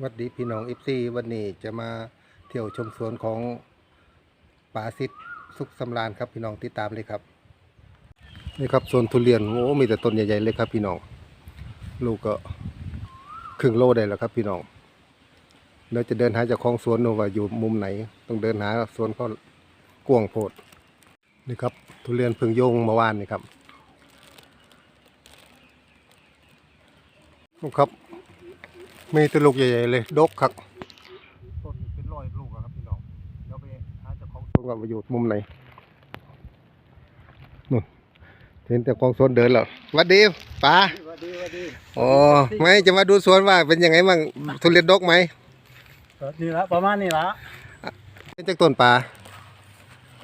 สวัสดีพี่น้องเอฟซีวันนี้จะมาเที่ยวชมสวนของป่าซิดสุขสำราญครับพี่น้องติดตามเลยครับนี่ครับสวนทุเรียนโอ้มีแต่ต้นใหญ่ๆเลยครับพี่น้อง ลูกก็ครึ่งโลได้แล้วครับพี่น้องเดี๋ยวจะเดินหาจากของสวนดูว่าอยู่มุมไหน ต้องเดินหาสวนเขากวงโพดนี่ครับทุเรียนพึ่งโยงเมื่อวานนี่ครับครับ มีแตลูกใหญ่ๆเลย ดกครับต้นนี้เป็นร้อยลูกอะครับพี่น้องเดี๋ยวไปหาเจ้าของสวนก่อนว่าอยู่มุมไหนนู่นเห็นแต่ของสวนเดินแล้วหวัดดีป้าสวัสดีสวัสดีอ๋อไม่จะมาดูสวนว่าเป็นยังไงบ้างทุเรียนดกไหมนี่ละประมาณนี้ละเป็นจากต้นป่า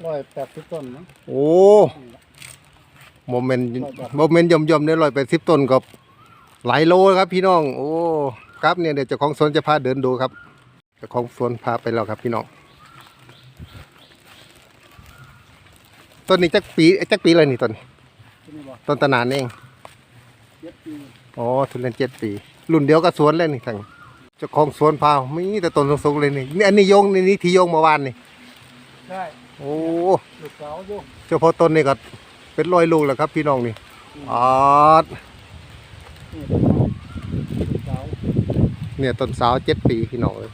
ร้อยแปดสิบต้นมั้งโอ้โมเมนต์โมเมนต์ย่อมๆเนี่ยร้อยแปดสิบต้นกับหลายโลครับพี่น้อง โอ้ ครับเนี่ยเดี๋ยวเจ้าของสวนจะพาเดินดูครับเจ้าของสวนพาไปแล้วครับพี่น้องต้นนี้จักปีเอ้ยจักปีอะไรนี่ต้นนี้ที่นี่บ่ต้นตะนานเองเจ็ดปีอ๋อทุเรียนเจ็ดปี รุ่นเดียวกับสวนเลยนี่ทางเจ้าของสวนพามีแต่ต้นสูงๆเลยนี่นี่อันนี้โยงนี่นี่ที่โยงเมื่อวานนี่ใช่โอ้ลูกสาวอยู่เฉพาะต้นนี่ก็เป็นร้อยลูกแล้วครับ พี่น้องนี่อ๋อ นี่เป็นน้องลูกสาว เนี่ยต้นสาวเจ็ดปีพี่น้องเลย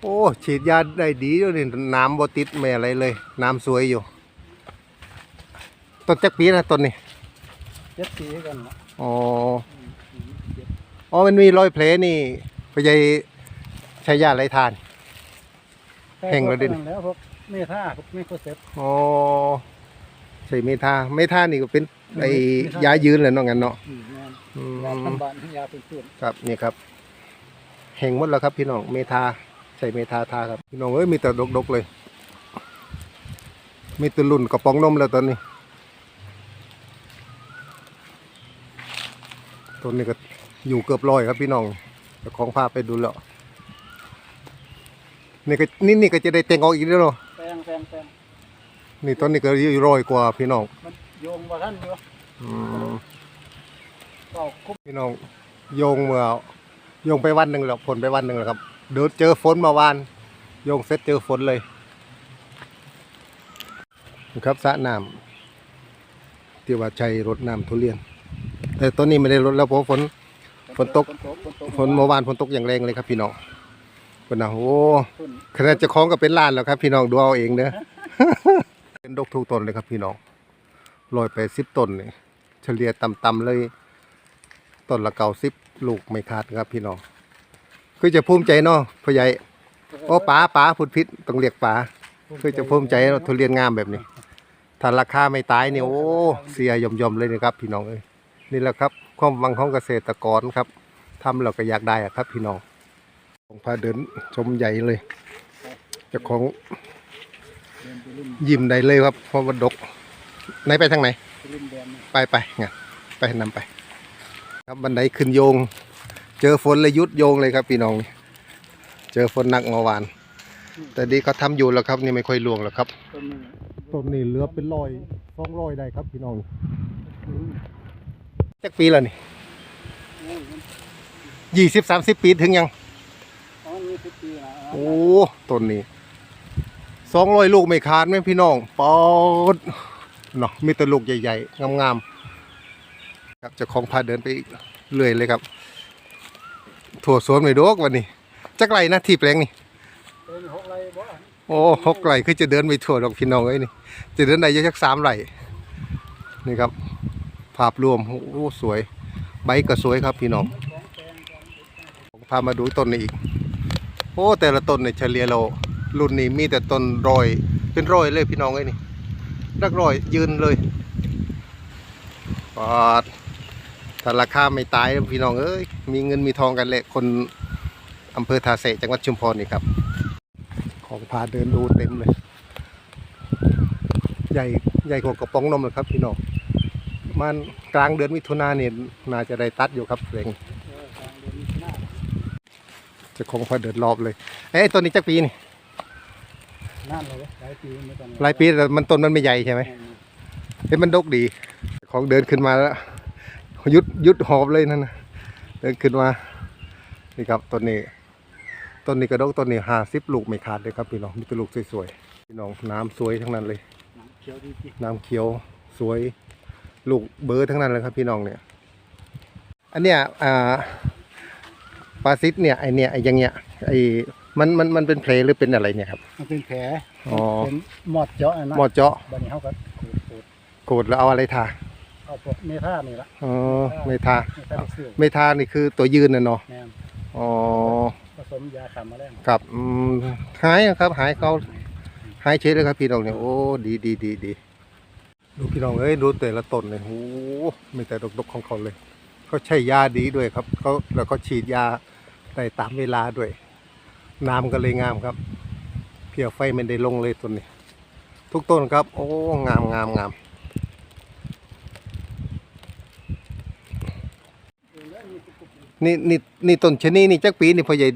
โอ้ฉีดยาได้ดีด้วยนี่น้ำบ่ติดไม่อะไรเลย น้ำสวยอยู่ ต้นจักปีนะต้นนี่เจ็ดปีกันละอ๋ออืมอืมเจ็ดอ๋อมันมีรอยแผลนี่พยายใช้ยาไรทานแห่งแล้วดินั่นแล้วพวกเมท่าพวกเมโครเซปอ๋อใส่เมทาเมทานี่ก็เป็น ไอ้เมทายายืนเลยเนาะงั้นเนาะอืมงานอืยามทำบ้านยาเป็นส่วนครับนี่ครับแห่งหมดแล้วครับพี่น้องเมทาใส่เมทาทาครับพี่น้องเอ้ยมีแต่ดกๆเลย มีแตัวรุ่นกระป๋องนมแล้วตอนนี้ต้นนี้ก็อยู่เกือบร้อยครับพี่น้องเจ้าของพาไปดูแล้วนี่ก็นี่นี่ก็จะได้เต็งออกอีกแล้วเนาะแปลงแปลงแปลงนี่ต้นนี้ก็อยู่ร้อยกว่าพี่น้องมัน โยงว่าท่านอยู่อืมเป่าคุบพี่น้องโยงเมื่อโยงไปวันหนึ่งแล้วฝนไปวันหนึ่งแล้วครับ เดินเจอฝนเมาวาน โยงเสร็จเจอฝนเลยนี่ครับสระน้ำที่ว่าใช้รดน้ำทุเรียน แต่ตอนนี้ไม่ได้รดแล้วเพราะฝน ฝนตก ฝนตกฝนตกฝนเมื่อวานฝนตกอย่างแรงเลยครับ พี่น้องฝนนะโอ้ฝน ขนาดเจะคล้าของก็เป็นล้านแล้วครับ พี่น้องดูเอาเองเด้อ เป็นดกทุกต้นเลยครับพี่น้อง ลอยไปสิบต้นนี่เฉลี่ยต่ำๆเลยต้นละเก่าสิบลูกไม่ขาดครับพี่น้องคือจะภูมิใจเนาะพ่อใหญ่โอ้ป๋าป๋าพูดพิษต้องเรียกป๋าคือจะภูมิใจเนาะทุเรียนงามแบบนี้ถ้าราคาไม่ตายเนี่ยโอ้เสียยมๆเลยนะครับ พี่น้องเอ้ยนี่แหละครับ ความหวังของเกษตรกรครับทำเราก็อยากได้อะครับ พี่น้องของพาเดินชมใหญ่เลยจ้าของยิ้มได้เลยครับเพราะว่าดก ไหนไปทางไหน ไปรุ่นแดนเนี่ยไปไปงั้นไปนำไป ครับบันไดขึ้นโยง เจอฝนเลยหยุดโยงเลยครับพี่น้องเจอฝนหนักเมื่อวาน แต่ดีเขาทำอยู่แล้วครับนี่ไม่ค่อยล่วงแล้วครับต้นนี้ต้นนี้เหลือเป็นรอยสองรอยได้ครับพี่น้องอืมจักปีแล้วนี่โอ้ยมันยี่สิบสามสิบปีถึงยังอ๋อมีสิบปีละโอ้ต้นนี้สองร้อยลูกไม่ขาดไหมพี่น้องปอด เนาะมีแต่ลูกใหญ่ๆ งามๆครับจะของพาเดินไปเรื่อยเลยครับ ถั่วสวนไม่ดกวันนี้ จักไรนะที่แปลงนี่โอ้หกไรคือจะเดินไปถั่วดอกพี่น้องเอ้นี่ จะเดินได้เยอะสักสามไรนี่ครับ ภาพรวมโอ้สวย ใบก็สวยครับพี่น้องผมพามาดูต้นนี้อีก โอ้แต่ละต้นเนี่ยเฉลี่ยเรารุ่นนี้มีแต่ต้นรอย เป็นรอยเลยพี่น้องเอ้นี่ รักรอยยืนเลยปอดถ้าราคาไม่ตายพี่น้องเอ้ยมีเงินมีทองกันแหละคนอำเภอทาเสจังหวัดชุมพรนี่ครับ ของพาเดินดูเต็มเลย ใหญ่ใหญ่กว่ากระป๋องนมเลยครับพี่น้องมันกลางเดือนมิถุนาเนี่ยน่าจะได้ตัดอยู่ครับเพลงจะคงพอเดินรอบเลย เอ้ยต้นนี้จักปีนี่ นั่นเลยหลายปีไม่ต้องหลายปีแต่มันต้นมันไม่ใหญ่ใช่ไหมเฮ้ยมันดกดี ของเดินขึ้นมาแล้วยุดยุดหอบเลยนั่นนะเดินขึ้นมา นี่ครับต้นนี้ ต้นนี้กระดกต้นนี้ห้าสิบลูกไม่ขาดเลยครับพี่น้องมีแต่ลูกสวยๆพี่น้องน้ำสวยทั้งนั้นเลยหนังเขียวดีจริงน้ำเขียวสวย ลูกเบอร์ทั้งนั้นเลยครับพี่น้องเนี่ย อันเนี้ยอ่าปลาซิดเนี่ยไอเนี่ยไออย่างเงี้ยไอ มันมันมันเป็นเพลหรือเป็นอะไรเนี่ยครับ มันเป็นแผลอ๋อ เป็นหมอดเจาะอันนะหมอเจาะบัดนี้เขาก็ขูดขูดโกดแล้วเอาอะไรทาเอาพวกเมท่านี่ละอ๋อไม่ทาเมท่าเสื่อมไม่ทานี่คือตัวยืนน่ะเนาะแม่นอ๋อผสมยาฆ่าแมลงครับอืมหายอะครับ หายเขาหายเฉยเลยครับพี่น้องเนี่ยโอ้ดีดีดีดีดูพี่น้องเอ้ยดูแต่ละต้นเลยโอ้มีแต่ดกๆของเขาเลยเขาใช้ยาดีด้วยครับเขาแล้วก็ฉีดยาได้ตามเวลาด้วย น้ำก็เลยงามครับ เพียไฟไมันได้ลงเลยต้นนี้ ทุกต้นครับ โอ้งามงามงามนี่นี่นี่ต้นชะนีนี่จักปีนี่พ่อใหญ่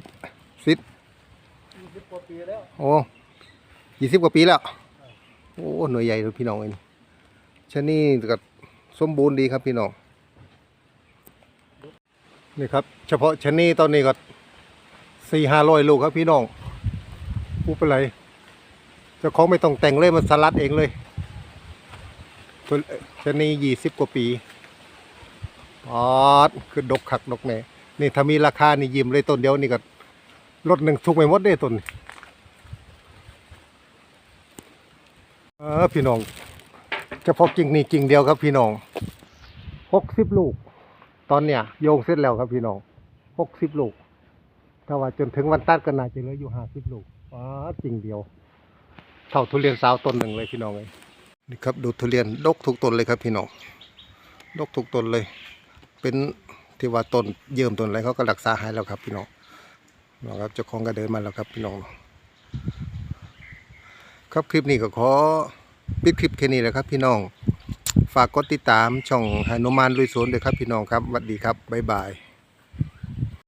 ซิสี่สิบกว่าปีแล้วโอ้ยี่สิบกว่าปีแล้ว โอ้หน่วยใหญ่เลยพี่น้องเองชะนี่ก็สมบูรณ์ดีครับพี่น้องนี่ครับ เฉพาะชะนี่ตอนนี้ก็ สี่ห้าร้อยลูกครับพี่น้องพูดไปเลยเจ้าของไม่ต้องแต่งเลยมันสลัดเองเลยตัวชนียี่สิบกว่าปีปอดคือดกขักดกแหน่นี่ถ้ามีราคานี่ยิ้มเลยต้นเดียวนี่ก็รถหนึ่งทุกไปหมดเลยต้นเออพี่น้องเฉพาะกิ่งนี่กิ่งเดียวครับพี่น้องหกสิบลูก ตอนเนี้ยโยงเสร็จแล้วครับพี่น้องหกสิบลูก ถ้าว่าจนถึงวันตัดก็น่าจะเหลืออยู่ห้าสิบลูกอ๋อกิ่งเดียว เท่าทุเรียนสาวต้นหนึ่งเลยพี่น้องเลยนี่ครับดูทุเรียนดกทุกต้นเลยครับพี่น้องดกทุกต้นเลย เป็นที่ว่าต้นเยิ่มต้นอะไรเขาก็รักษาหายแล้วครับพี่น้องนะครับเจ้าของก็เดินมาแล้วครับพี่น้อง ครับคลิปนี้ก็ขอปิดคลิปแค่นี้แหละครับ พี่น้อง ฝากกดติดตามช่องหนุมานลุยสวนด้วยครับพี่น้องครับสวัสดีครับบ๊ายบาย